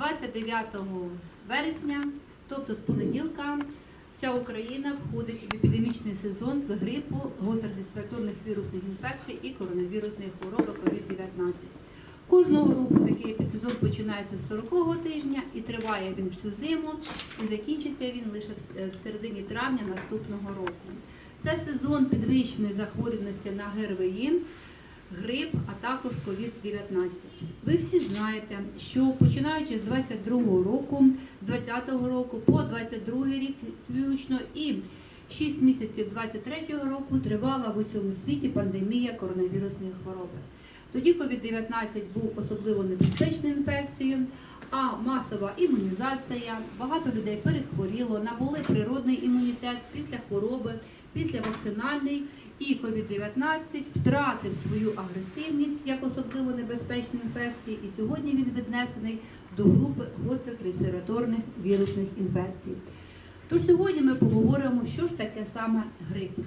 29 вересня, тобто з понеділка, вся Україна входить в епідемічний сезон з грипу, гострих респіраторних вірусних інфекцій і коронавірусної хвороби COVID-19. Кожного року такий епідсезон починається з 40-го тижня і триває він всю зиму, і закінчиться він лише в в середині травня наступного року. Це сезон підвищеної захворюваності на ГРВІ, грип, а також COVID-19. Ви всі знаєте, що починаючи з 22-го року, з 20-го року по 22-й рік включно і 6 місяців 23-го року тривала в усьому світі пандемія коронавірусної хвороби. Тоді COVID-19 був особливо небезпечною інфекцією, а масова імунізація, багато людей перехворіло, набули природний імунітет після хвороби, після вакцинальний, і COVID-19 втратив свою агресивність як особливо небезпечної інфекції, і сьогодні він віднесений до групи гострих респіраторних вірусних інфекцій. Тож сьогодні ми поговоримо, що ж таке саме грип.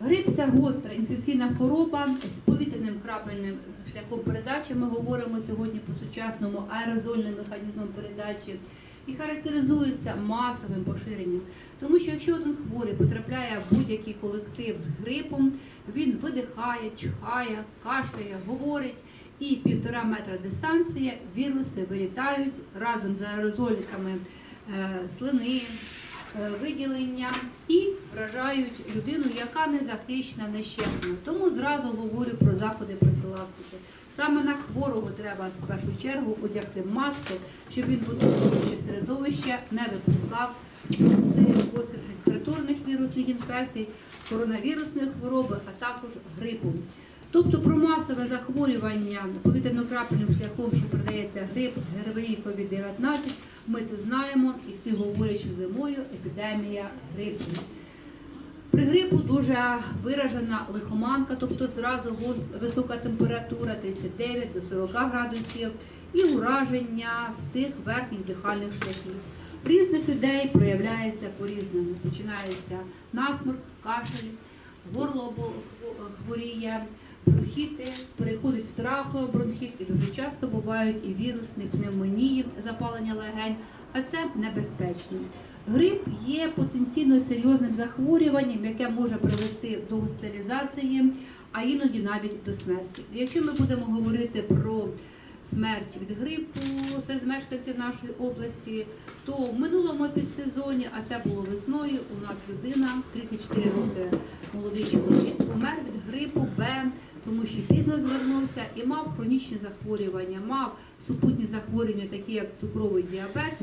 Грип це гостра інфекційна хвороба з повітряним крапельним шляхом передачі. Ми говоримо сьогодні по сучасному аерозольним механізмом передачі і характеризується масовим поширенням. Тому що якщо один хворий потрапляє в будь-який колектив з грипом, він видихає, чихає, кашляє, говорить, і півтора метра дистанція віруси вилітають разом з аерозоліками е, слини, е, виділення і вражають людину, яка не захищена, не. Тому зразу говорю про заходи профілактики. Саме на хворого треба в першу чергу одягти маску, щоб він в оточуюче середовище не випускав гострих респіраторних вірусних інфекцій, коронавірусної хвороби, а також грипу. Тобто про масове захворювання повітряно-крапельним шляхом, що передається грип, ГРВІ, COVID-19, ми це знаємо і всі говорять, що зимою епідемія грипу. При грипу дуже виражена лихоманка, тобто зразу висока температура 39 до 40 градусів і ураження всіх верхніх дихальних шляхів. В різних людей проявляється по-різному. Починається насморк, кашель, горло хворіє, бронхіти, переходить в трахеобронхіт і дуже часто бувають і вірусні пневмонії, запалення легень, а це небезпечно. Грип є потенційно серйозним захворюванням, яке може привести до госпіталізації, а іноді навіть до смерті. Якщо ми будемо говорити про смерть від грипу серед мешканців нашої області, то в минулому підсезоні, а це було весною, у нас людина 34 роки молодий чоловік помер від грипу Б, тому що пізно звернувся і мав хронічні захворювання, мав супутні захворювання, такі як цукровий діабет.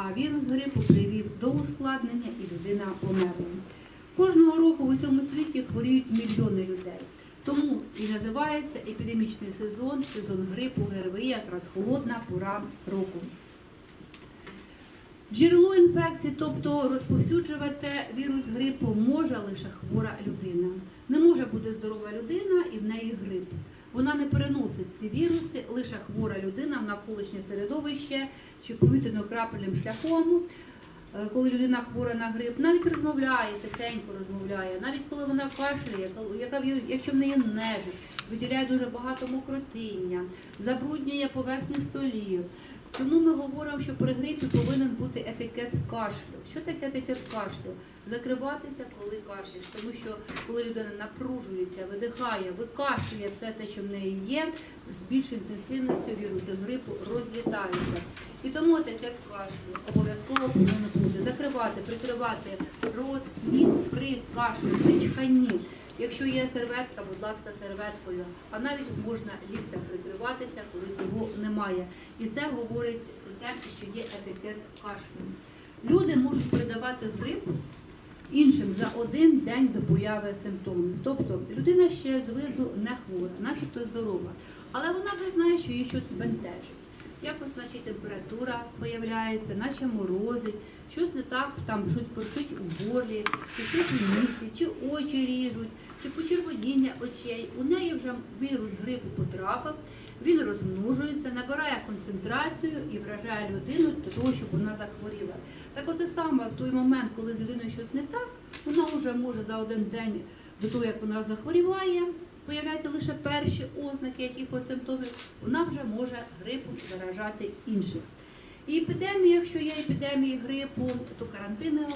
А вірус грипу привів до ускладнення і людина померла. Кожного року в усьому світі хворіють мільйони людей. Тому і називається епідемічний сезон, сезон грипу, ГРВІ, якраз холодна пора року. Джерело інфекції, тобто розповсюджувати вірус грипу, може лише хвора людина. Не може бути здорова людина і в неї грип. Вона не переносить ці віруси, лише хвора людина в навколишнє середовище чи повітряно-крапельним шляхом. Е, Коли людина хвора на грип, навіть розмовляє, тихенько розмовляє, навіть коли вона кашляє, яка якщо в неї нежить, виділяє дуже багато мокротиння, забруднює поверхні столів. Тому ми говоримо, що при грипі повинен бути етикет кашлю. Що таке етикет кашлю? Закриватися, коли кашляєш. Тому що коли людина напружується, видихає, викашлює все те, що в неї є, з більшою інтенсивністю віруси грипу розлітаються. І тому етикет кашлю обов'язково повинен бути. Закривати, прикривати рот, ніс при кашлю, при чханні. Якщо є серветка, будь ласка, серветкою. А навіть можна ліктем прикриватися, коли цього немає. І це говорить про те, що є етикет кашлю. Люди можуть передавати грип іншим за один день до появи симптомів. Тобто людина ще з виду не хвора, начебто здорова, але вона вже знає, що її щось бентежить. Якось наче температура появляється, наче морозить, щось не так, там щось першить у горлі, чи щось у місці, чи очі ріжуть, чи почервоніння очей. У неї вже вірус грипу потрапив, він розмножується, набирає концентрацію і вражає людину до того, щоб вона захворіла. Так от і саме в той момент, коли з людиною щось не так, вона вже може за один день до того, як вона захворіває, появляються лише перші ознаки якихось симптомів, вона вже може грипом заражати інших. І епідемія, якщо є епідемії грипу, то карантини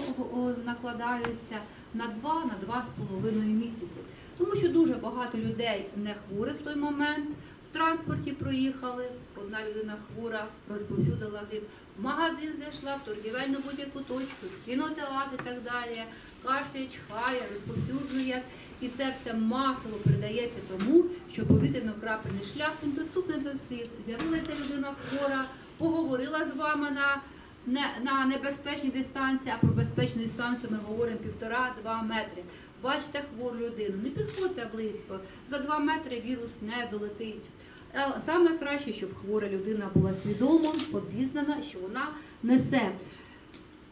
накладаються на 2 на два з половиною місяці. Тому що дуже багато людей не хворих в той момент. В транспорті проїхали, одна людина хвора, розповсюдила грип. В магазин зайшла, в торгівельну будь-яку точку, в кінотеатр і так далі. Кашляє, чхає, розповсюджує. І це все масово передається тому, що повітряно-крапельний шлях він доступний до всіх. З'явилася людина хвора, поговорила з вами на, не, на небезпечній дистанції, а про безпечну дистанцію ми говоримо півтора-два метри. Бачите хвору людину, не підходьте близько. За два метри вірус не долетить. Саме краще, щоб хвора людина була свідома, обізнана, що вона несе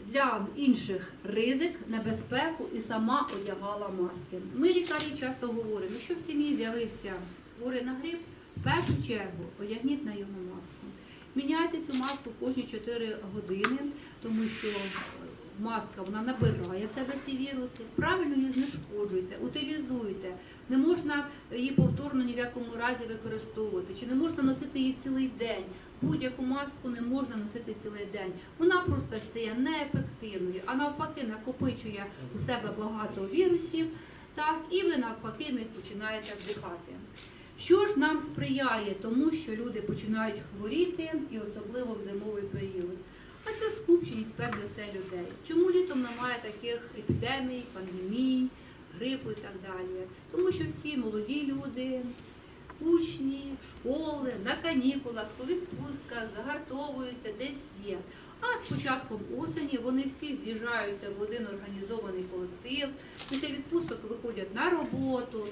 для інших ризик, небезпеку і сама одягала маски. Ми лікарі часто говоримо, якщо в сім'ї з'явився хворий на грип, в першу чергу одягніть на його маску. Міняйте цю маску кожні 4 години, тому що маска вона набирає в себе ці віруси. Правильно її знешкоджуйте, утилізуйте. Не можна її повторно ні в якому разі використовувати, чи не можна носити її цілий день. Будь-яку маску не можна носити цілий день. Вона просто стає неефективною, а навпаки накопичує у себе багато вірусів, так, і ви навпаки них починаєте вдихати. Що ж нам сприяє тому, що люди починають хворіти, і особливо в зимовий період? А це скупченість перш за все людей. Чому літом немає таких епідемій, пандемій, грипу і так далі? Тому що всі молоді люди, учні, школи, на канікулах, у відпустках, загартовуються, десь є. А з початком осені вони всі з'їжджаються в один організований колектив, після відпусток виходять на роботу,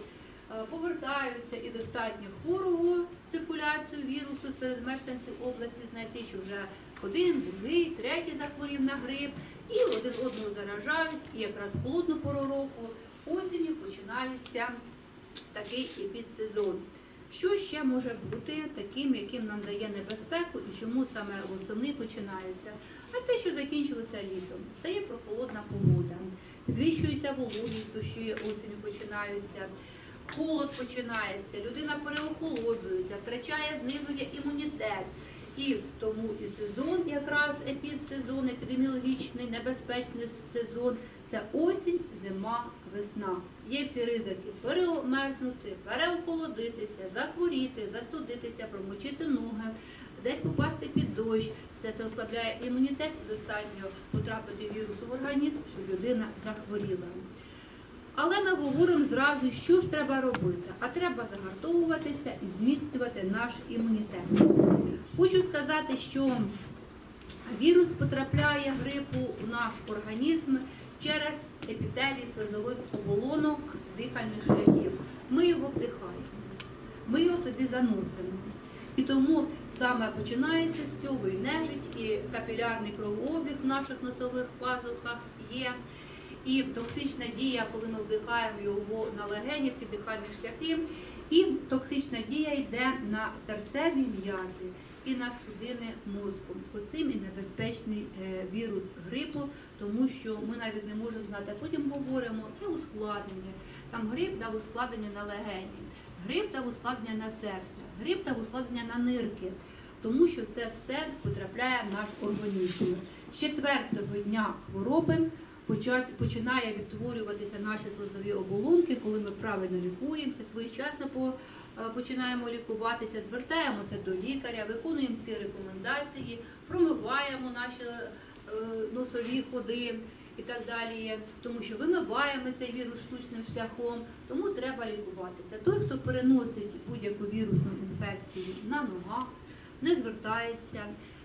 е, повертаються і достатньо хворого циркуляцію вірусу серед мешканців області знайти, що вже один, другий, третій захворів на грип, і один одного заражають, і якраз холодну пору року осінню починається такий епідсезон. Що ще може бути таким, яким нам дає небезпеку і чому саме восени починається? А те, що закінчилося літом, стає прохолодна погода, підвищується вологість, дощі осінню починаються, холод починається, людина переохолоджується, втрачає, знижує імунітет. І тому і сезон, якраз епідсезон, епідеміологічний, небезпечний сезон це осінь, зима, весна. Є всі ризики перемерзнути, переохолодитися, захворіти, застудитися, промочити ноги, десь попасти під дощ. Все це ослабляє імунітет і достатньо потрапити вірусу в організм, щоб людина захворіла. Але ми говоримо зразу, що ж треба робити. А треба загартовуватися і зміцнювати наш імунітет. Хочу сказати, що вірус потрапляє грипу в наш організм через епітелій слизових оболонок дихальних шляхів. Ми його вдихаємо, ми його собі заносимо. І тому саме починається з цього і нежить, і капілярний кровообіг в наших носових пазухах є. І токсична дія, коли ми вдихаємо його на легені, всі дихальні шляхи, і токсична дія йде на серцеві м'язи і на судини мозку. Оцим і небезпечний е, вірус грипу, тому що ми навіть не можемо знати, потім говоримо і ускладнення. Там грип дав ускладнення на легені, грип дав ускладнення на серце, грип дав ускладнення на нирки, тому що це все потрапляє в наш організм. З четвертого дня хвороби починає відтворюватися наші слизові оболонки, коли ми правильно лікуємося, своєчасно по- починаємо лікуватися, звертаємося до лікаря, виконуємо всі рекомендації, промиваємо наші е, носові ходи і так далі, тому що вимиваємо цей вірус штучним шляхом, тому треба лікуватися. Той, хто переносить будь-яку вірусну інфекцію на ногах, не звертається.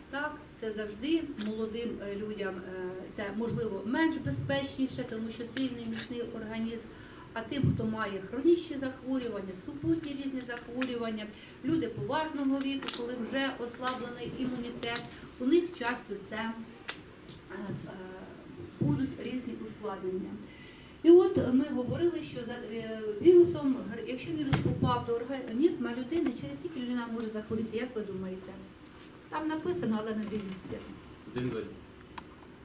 Так, це завжди молодим е, людям е, це можливо менш безпечніше, тому що сильний міцний організм. А тим, хто має хронічні захворювання, супутні різні захворювання, люди поважного віку, коли вже ослаблений імунітет, у них часто це е, е, будуть різні ускладнення. І от ми говорили, що за е, вірусом, якщо вірус попав до організму людини, через скільки людина може захворіти, як ви думаєте? Там написано, але не дивіться. Один-два дні.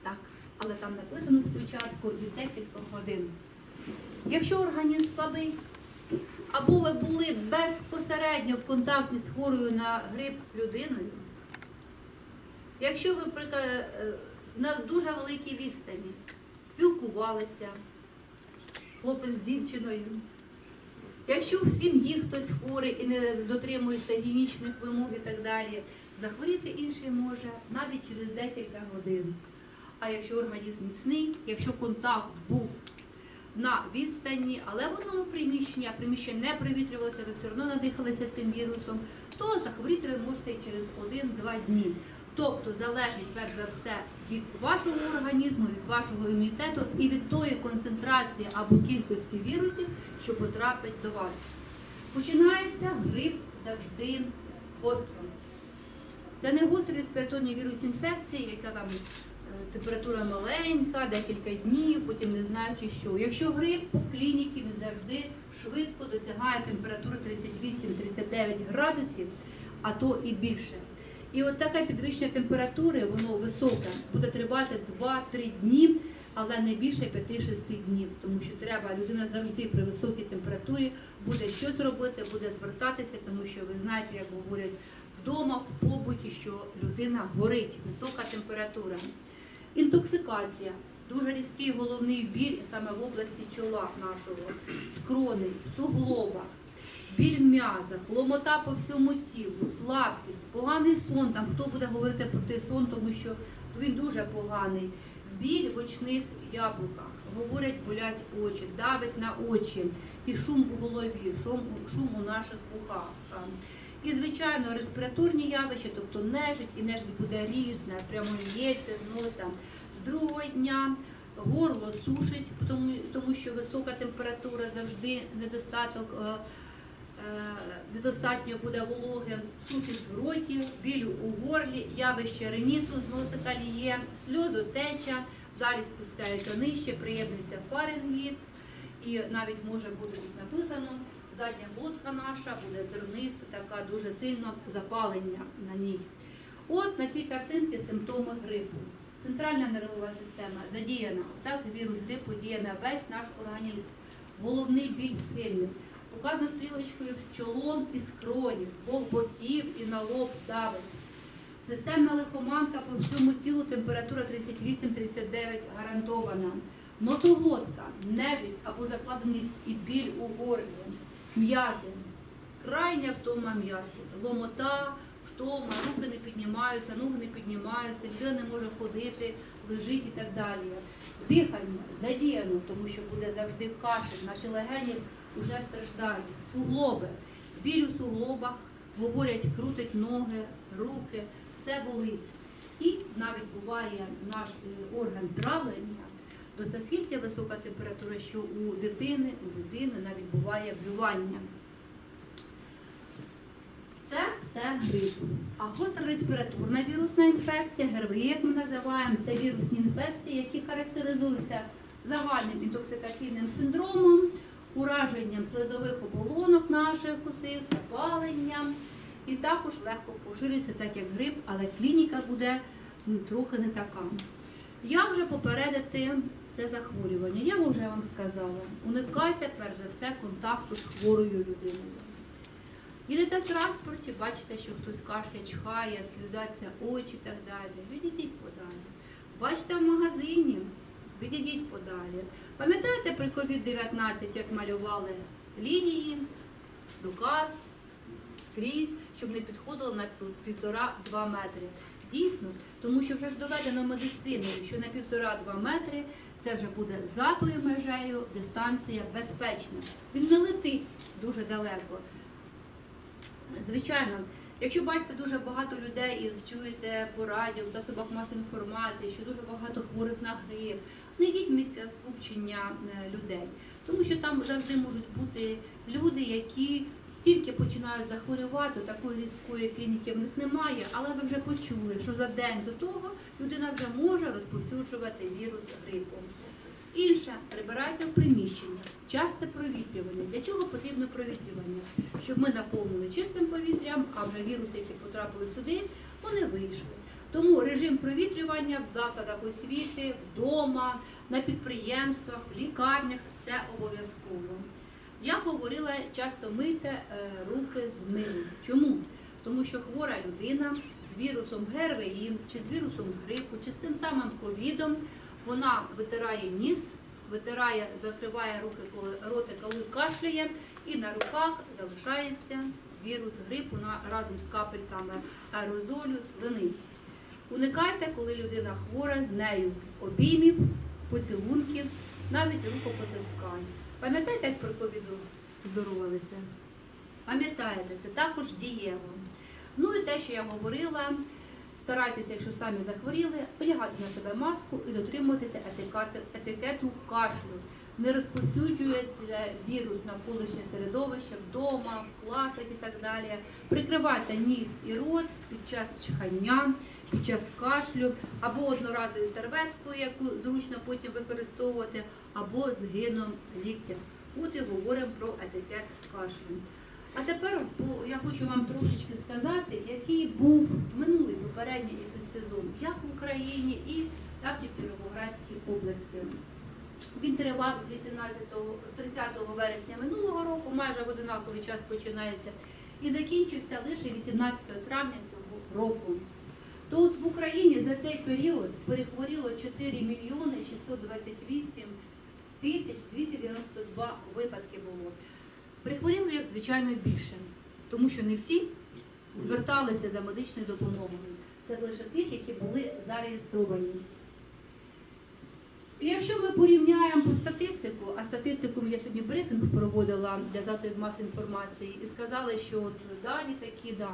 Так, але там написано спочатку від декілька годин. Якщо організм слабий, або ви були безпосередньо в контакті з хворою на грип людиною, Якщо ви е, на дуже великій відстані спілкувалися, хлопець з дівчиною. Якщо в сім'ї хтось хворий і не дотримується гігієнічних вимог і так далі, захворіти інший може навіть через декілька годин. А якщо організм міцний, якщо контакт був на відстані, але в одному приміщенні, а приміщення не привітрювалося, ви все одно надихалися цим вірусом, то захворіти ви можете через 1-2 дні. Тобто залежить перш за все від вашого організму, від вашого імунітету і від тої концентрації або кількості вірусів, що потрапить до вас. Починається грип завжди гостро. Це не гострий респіраторний вірус інфекції, яка там температура маленька, декілька днів, потім не знаючи що. Якщо грип по клініці він завжди швидко досягає температури 38-39 градусів, а то і більше. І от таке підвищення температури, воно високе, буде тривати 2-3 дні, але не більше 5-6 днів, тому що треба людина завжди при високій температурі буде щось робити, буде звертатися, тому що ви знаєте, як говорять вдома, в побуті, що людина горить, висока температура. Інтоксикація. Дуже різкий головний біль саме в області чола нашого, скрони, в суглобах, біль в м'язах, ломота по всьому тілу, слабкість, поганий сон. Там хто буде говорити про той сон, тому що він дуже поганий. Біль в очних яблуках, говорять, болять очі, давить на очі, і шум у голові, шум, шум у наших вухах. І, звичайно, респіраторні явища, тобто нежить, і нежить буде різна, прямо лється з носа. З другого дня горло сушить, тому, тому що висока температура завжди недостаток. е, е, Недостатньо буде вологи, сухість в роті, біль у горлі, явище реніту з носика ліє, сльозотеча, далі спускається нижче, приєднується фаренгіт, і навіть може бути тут написано, задня глотка наша буде зерниста, така дуже сильно запалення на ній. От на цій картинці симптоми грипу. Центральна нервова система задіяна. Так вірус грипу діє на весь наш організм. Головний біль сильний. Показано стрілочкою в чоло і скроні, з двох боків і на лоб давить. Системна лихоманка по всьому тілу, температура 38-39 гарантована. Носоглотка, нежить або закладеність і біль у горлі, м'язи, крайня втома м'язів, ломота, втома, руки не піднімаються, ноги не піднімаються, людина не може ходити, лежить і так далі. Дихання задіяно, тому що буде завжди кашель, наші легені вже страждають. Суглоби, біль у суглобах, говорять, крутить ноги, руки, все болить. І навіть буває наш е, орган травлення, до наскільки висока температура, що у дитини, у людини навіть буває блювання. Це все грип. А гострореспіраторна вірусна інфекція, ГРВІ, як ми називаємо, це вірусні інфекції, які характеризуються загальним інтоксикаційним синдромом, ураженням слизових оболонок наших усіх, запаленням. І також легко поширюється, так як грип, але клініка буде трохи не така. Як же попередити це захворювання? Я вже вам сказала. Уникайте перш за все контакту з хворою людиною. Їдете в транспорті, бачите, що хтось кашля, чхає, сльозаться очі і так далі. Відійдіть подалі. Бачите в магазині, відійдіть подалі. Пам'ятаєте при COVID-19, як малювали лінії, доказ, скрізь, щоб не підходило на півтора-два метри. Дійсно, тому що вже ж доведено медициною, що на півтора-два метри це вже буде за тою межею дистанція безпечна. Він не летить дуже далеко. Звичайно, якщо бачите дуже багато людей і чуєте по радіо, в засобах масової інформації, що дуже багато хворих на грип, не йдіть в місця скупчення е, людей, тому що там завжди можуть бути люди, які тільки починають захворювати, такої різкої клініки в них немає, але ви вже почули, що за день до того людина вже може розповсюджувати вірус грипу. Інше прибирайте в приміщення, часте провітрювання. Для чого потрібно провітрювання? Щоб ми наповнили чистим повітрям, а вже віруси, які потрапили сюди, вони вийшли. Тому режим провітрювання в закладах освіти, вдома, на підприємствах, в лікарнях це обов'язково. Я говорила, часто мийте е, руки з милом. Чому? Тому що хвора людина з вірусом ГРВІ, чи з вірусом грипу, чи з тим самим ковідом, вона витирає ніс, витирає, закриває руки, коли роти, коли кашляє, і на руках залишається вірус грипу разом з капельками аерозолю, слини. Уникайте, коли людина хвора, з нею обіймів, поцілунків, навіть рукопотискань. Пам'ятаєте, як про ковіду здоровалися? Пам'ятаєте, це також дієво. Ну і те, що я говорила, старайтеся, якщо самі захворіли, одягати на себе маску і дотримуватися етикету, кашлю. Не розповсюджуєте вірус на навколишнє середовище вдома, в класах і так далі. Прикривайте ніс і рот під час чхання, під час кашлю, або одноразовою серветкою, яку зручно потім використовувати, або згином ліктя. От і говоримо про етикет кашлю. А тепер я хочу вам трошечки сказати, який був минулий попередній сезон, як в Україні і так і в Кіровоградській області. Він тривав з 18 з 30 вересня минулого року, майже в одинаковий час починається, і закінчився лише 18 травня цього року. Тут в Україні за цей період перехворіло 4 мільйони 628 тисяч 292 випадки було. Прихворіли, звичайно, більше, тому що не всі зверталися за медичною допомогою. Це лише тих, які були зареєстровані. І якщо ми порівняємо по статистику, а статистику я сьогодні брифінг проводила для засобів масової інформації, і сказали, що от дані такі да.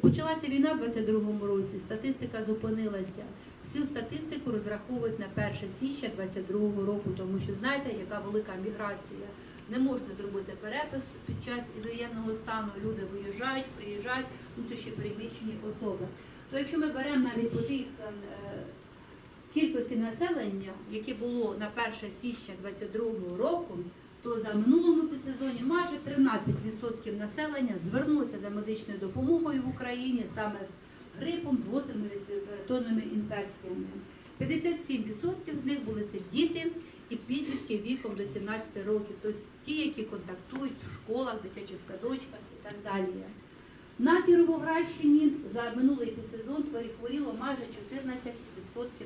Почалася війна в 22-му році, статистика зупинилася. Всю статистику розраховують на 1 січня 22-го року, тому що знаєте, яка велика міграція. Не можна зробити перепис під час воєнного стану. Люди виїжджають, приїжджають, внутрішні переміщені особи. То якщо ми беремо навіть по тих е, кількості населення, яке було на 1 січня 2022 року, то за минулому підсезоні майже 13% населення звернулося за медичною допомогою в Україні саме з грипом, з гострими респіраторними інфекціями. 57% з них були це діти і підлітки віком до 17 років, тобто ті, які контактують в школах, дитячих садочках і так далі. На Кіровоградщині за минулий сезон перехворіло майже 14%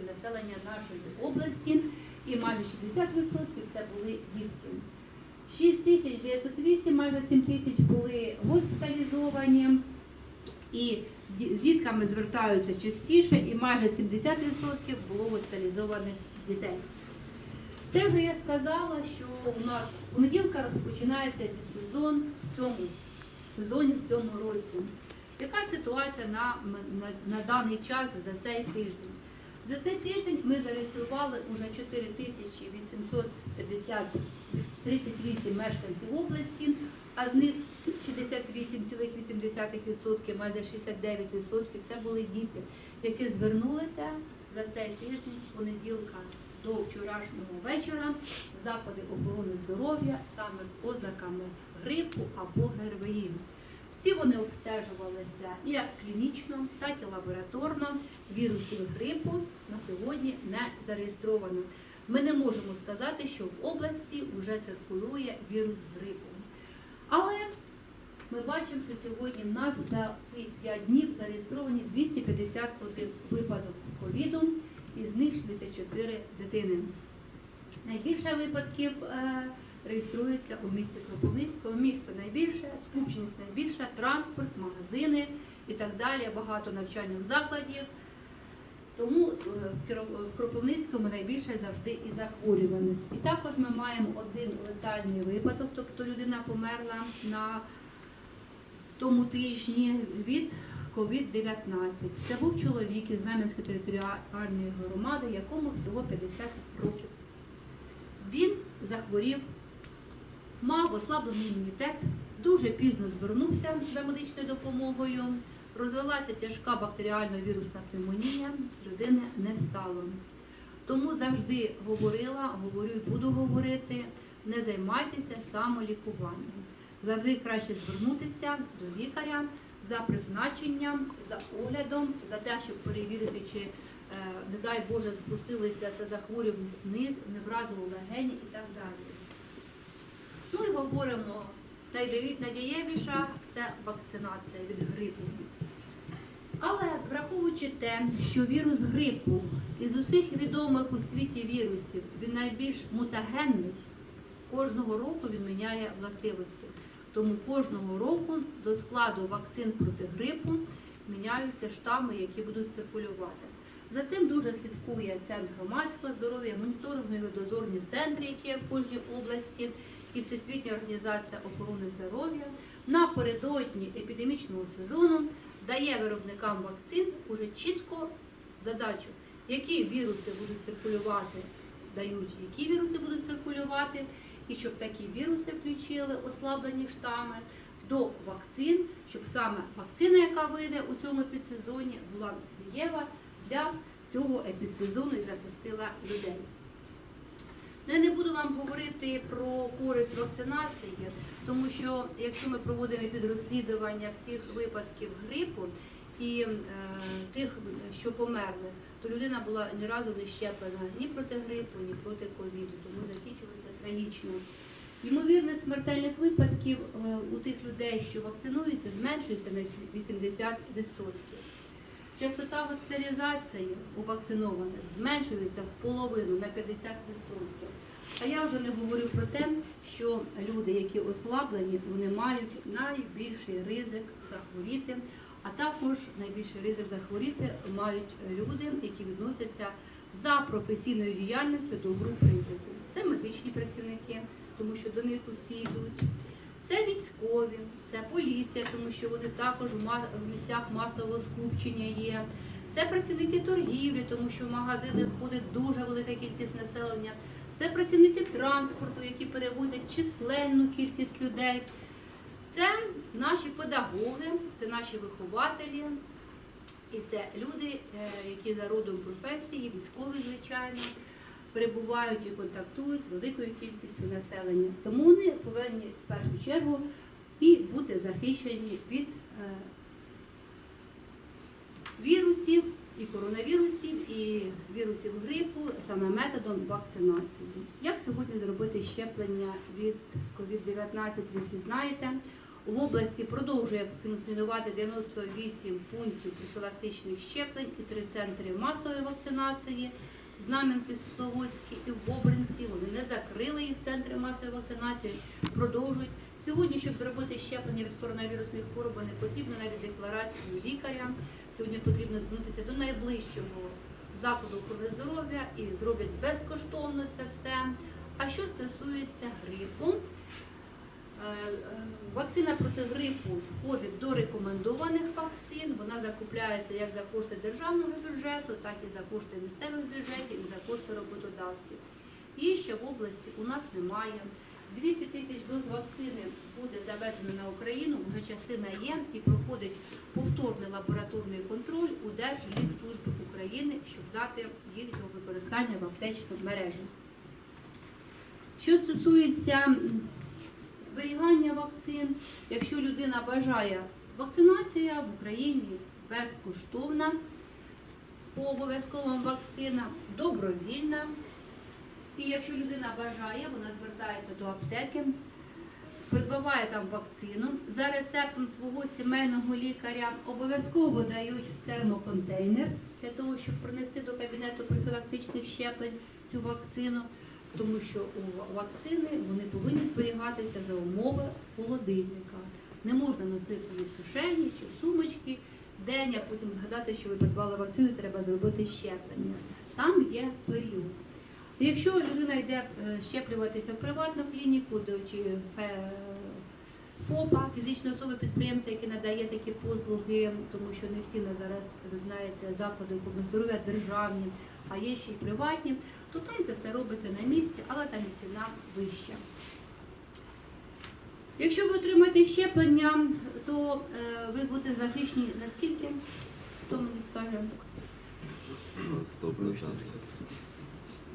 населення нашої області і майже 60% це були дітки. 6908, майже 7 тисяч були госпіталізовані і з дітками звертаються частіше і майже 70% було госпіталізованих дітей. Те вже я сказала, що у нас понеділка розпочинається сезон в цьому сезоні в цьому році. Яка ситуація на, на, на даний час за цей тиждень? За цей тиждень ми зареєстрували вже 4850 мешканців області, а з них 68,8%, майже 69% це були діти, які звернулися за цей тиждень з понеділка до вчорашнього вечора в заклади охорони здоров'я саме з ознаками грипу або ГРВІ. Всі вони обстежувалися як клінічно, так і лабораторно. Вірусів грипу на сьогодні не зареєстровано. Ми не можемо сказати, що в області вже циркулює вірус грипу. Але ми бачимо, що сьогодні в нас за ці 5 днів зареєстровані 251 випадок ковіду, із них 64 дитини. Найбільше випадків е, реєструється у місті Кропивницького. Місто найбільше, скупченість найбільша, транспорт, магазини і так далі, багато навчальних закладів. Тому е, в Кропивницькому найбільше завжди і захворюваність. І також ми маємо один летальний випадок, тобто людина померла на тому тижні від COVID-19. Це був чоловік із Знам'янської територіальної громади, якому всього 50 років. Він захворів, мав ослаблений імунітет, дуже пізно звернувся за медичною допомогою. Розвелася тяжка бактеріально-вірусна пневмонія, людини не стало. Тому завжди говорила, говорю і буду говорити, не займайтеся самолікуванням. Завжди краще звернутися до лікаря за призначенням, за оглядом, за те, щоб перевірити, чи, е, не дай Боже, спустилися це захворюваність вниз, не вразило легені і так далі. Ну і говоримо, найдієвіша це вакцинація від грипу. Але враховуючи те, що вірус грипу із усіх відомих у світі вірусів він найбільш мутагенний, кожного року він міняє властивості. Тому кожного року до складу вакцин проти грипу міняються штами, які будуть циркулювати. За цим дуже слідкує Центр громадського здоров'я, моніторингові дозорні центри, які є в кожній області, і Всесвітня організація охорони здоров'я напередодні епідемічного сезону дає виробникам вакцин уже чітко задачу, які віруси будуть циркулювати, дають, які віруси будуть циркулювати, і щоб такі віруси включили ослаблені штами до вакцин, щоб саме вакцина, яка вийде у цьому підсезоні, була дієва для цього епідсезону і захистила людей. Ну, Я не буду вам говорити про користь вакцинації, тому що якщо ми проводимо підрозслідування всіх випадків грипу і е, тих, що померли, то людина була ні разу не щеплена ні проти грипу, ні проти ковіду, тому закінчилося трагічно. Ймовірність смертельних випадків е, у тих людей, що вакцинуються, зменшується на 80%. Частота госпіталізації у вакцинованих зменшується в половину на 50%. А я вже не говорю про те, що люди, які ослаблені, вони мають найбільший ризик захворіти, а також найбільший ризик захворіти мають люди, які відносяться за професійною діяльністю до груп ризику. Це медичні працівники, тому що до них усі йдуть. Це військові, це поліція, тому що вони також в місцях масового скупчення є. Це працівники торгівлі, тому що в магазини входить дуже велика кількість населення. Це працівники транспорту, які перевозять численну кількість людей. Це наші педагоги, це наші вихователі, і це люди, е, які за родом професії, військові, звичайно, перебувають і контактують з великою кількістю населення. Тому вони повинні в першу чергу і бути захищені від е, вірусів, і коронавірусів, і вірусів грипу саме методом вакцинації. Як сьогодні зробити щеплення від COVID-19, ви всі знаєте. В області продовжує функціонувати 98 пунктів профілактичних щеплень і три центри масової вакцинації. Знам'янки, Слободські і в Бобринці. Вони не закрили їх центри масової вакцинації, продовжують. Сьогодні, щоб зробити щеплення від коронавірусних хвороб, не потрібно навіть декларацію лікаря. Сьогодні потрібно звернутися до найближчого закладу охорони здоров'я і зроблять безкоштовно це все. А що стосується грипу, Е, е, Вакцина проти грипу входить до рекомендованих вакцин. Вона закупляється як за кошти державного бюджету, так і за кошти місцевих бюджетів, і за кошти роботодавців. Її ще в області у нас немає. 200 тисяч доз вакцини буде завезено на Україну, вже частина є і проходить повторний лабораторний контроль у Держлікслужби України, щоб дати їх до використання в аптечну мережу. Що стосується зберігання вакцин. Якщо людина бажає, вакцинація в Україні безкоштовна, по обов'язковим вакцинам, добровільна. І якщо людина бажає, вона звертається до аптеки, придбаває там вакцину за рецептом свого сімейного лікаря, обов'язково дають термоконтейнер для того, щоб принести до кабінету профілактичних щеплень цю вакцину тому що у вакцини вони повинні зберігатися за умови холодильника. Не можна носити в кишені чи сумочки день, а потім згадати, що ви придбали вакцину, треба зробити щеплення. Там є період. Якщо людина йде е, щеплюватися в приватну клініку чи фе- ФОПа, фізичної особи підприємця, який надає такі послуги, тому що не всі на зараз, ви знаєте, заклади охорони здоров'я державні, а є ще й приватні, то там це все робиться на місці, але там і ціна вища. Якщо ви отримаєте щеплення, то е, ви будете захищені наскільки? Хто мені скаже?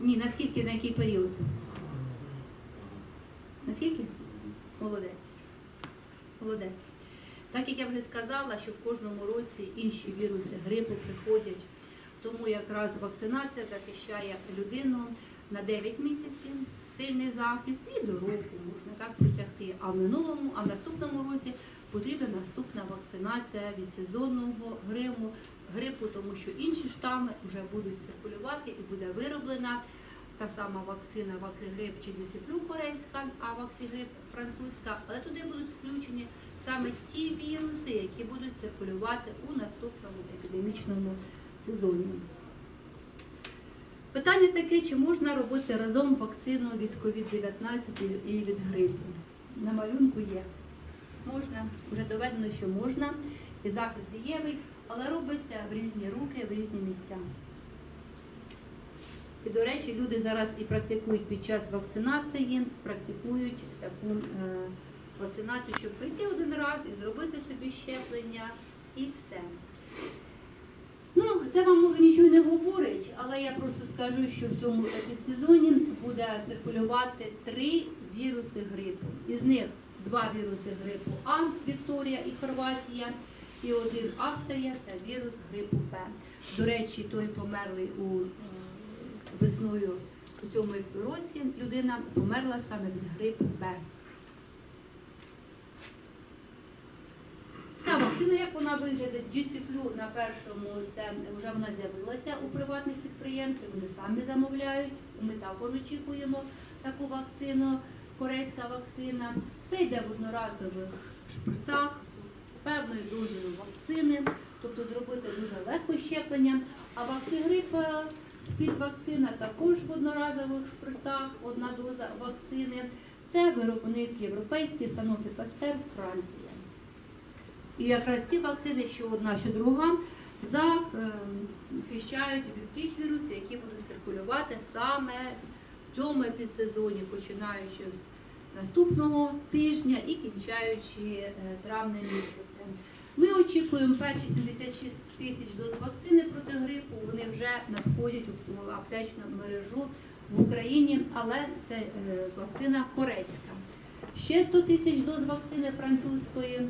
Ні, наскільки, на який період? Наскільки? Молодець. Молодець. Так як я вже сказала, що в кожному році інші віруси грипу приходять, тому якраз вакцинація захищає людину на 9 місяців, сильний захист і до року можна так притягти. А в минулому, а в наступному році потрібна наступна вакцинація від сезонного гриму, грипу, тому що інші штами вже будуть циркулювати і буде вироблена та сама вакцина Ваксигрип чи Дісіфлю корейська, а Ваксигрип французька, але туди будуть включені саме ті віруси, які будуть циркулювати у наступному епідемічному сезоні. Питання таке, чи можна робити разом вакцину від COVID-19 і від грипу? На малюнку є. Можна, вже доведено, що можна, і захист дієвий, але робиться в різні руки, в різні місця. І, до речі, люди зараз і практикують під час вакцинації, практикують таку е, вакцинацію, щоб прийти один раз і зробити собі щеплення, і все. Ну, це вам може нічого не говорить, але я просто скажу, що в цьому сезоні буде циркулювати три віруси грипу. Із них два віруси грипу А, Вікторія і Хорватія, і один Австрія це вірус грипу Б. До речі, той померлий у весною у цьому році людина померла саме від грипу Б. Ця вакцина, як вона виглядає, GC-Flu на першому, це вже вона з'явилася у приватних підприємців, вони самі замовляють. Ми також очікуємо таку вакцину, корейська вакцина. Це йде в одноразових шприцах з певною дозою вакцини, тобто зробити дуже легко щеплення. А вакцигрип вакцина також в одноразових шприцах, одна доза вакцини. Це виробник європейський Sanofi Pasteur Франція. І якраз ці вакцини, що одна, що друга, захищають від тих вірусів, які будуть циркулювати саме в цьому епідсезоні, починаючи з наступного тижня і кінчаючи е, травнем місяцем. Ми очікуємо перші 76 тисяч доз вакцини проти грипу. Вони вже надходять у аптечну мережу в Україні, але це е, вакцина корейська. Ще 100 тисяч доз вакцини французької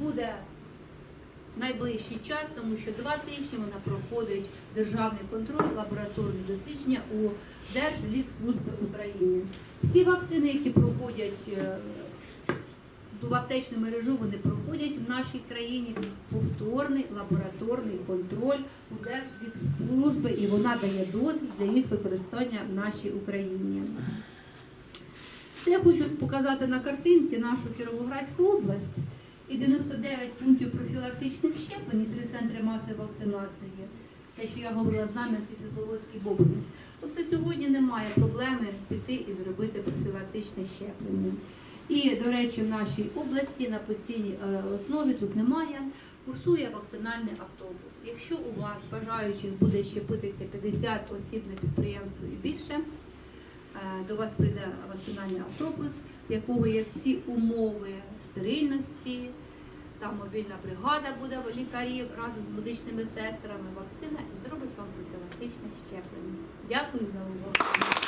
буде найближчий час, тому що два тижні вона проходить державний контроль, лабораторні дослідження у Держлікслужби України. Всі вакцини, які проходять е, в аптечну мережу, вони проходять в нашій країні повторний лабораторний контроль у Держлікслужби, і вона дає дозвіл для їх використання в нашій Україні. Це я хочу показати на картинці нашу Кіровоградську область і 99 пунктів профілактичних щеплень, і три центри масової вакцинації. Те, що я говорила з нами, Світловодський Бобрин. Тобто сьогодні немає проблеми піти і зробити профілактичне щеплення. І, до речі, в нашій області на постійній е, основі тут немає. Курсує вакцинальний автобус. Якщо у вас бажаючих буде щепитися 50 осіб на підприємство і більше, е, до вас прийде вакцинальний автобус, в якого є всі умови стерильності, там мобільна бригада буде лікарів разом з медичними сестрами, вакцина і зробить вам профілактичне щеплення. Дякую за увагу.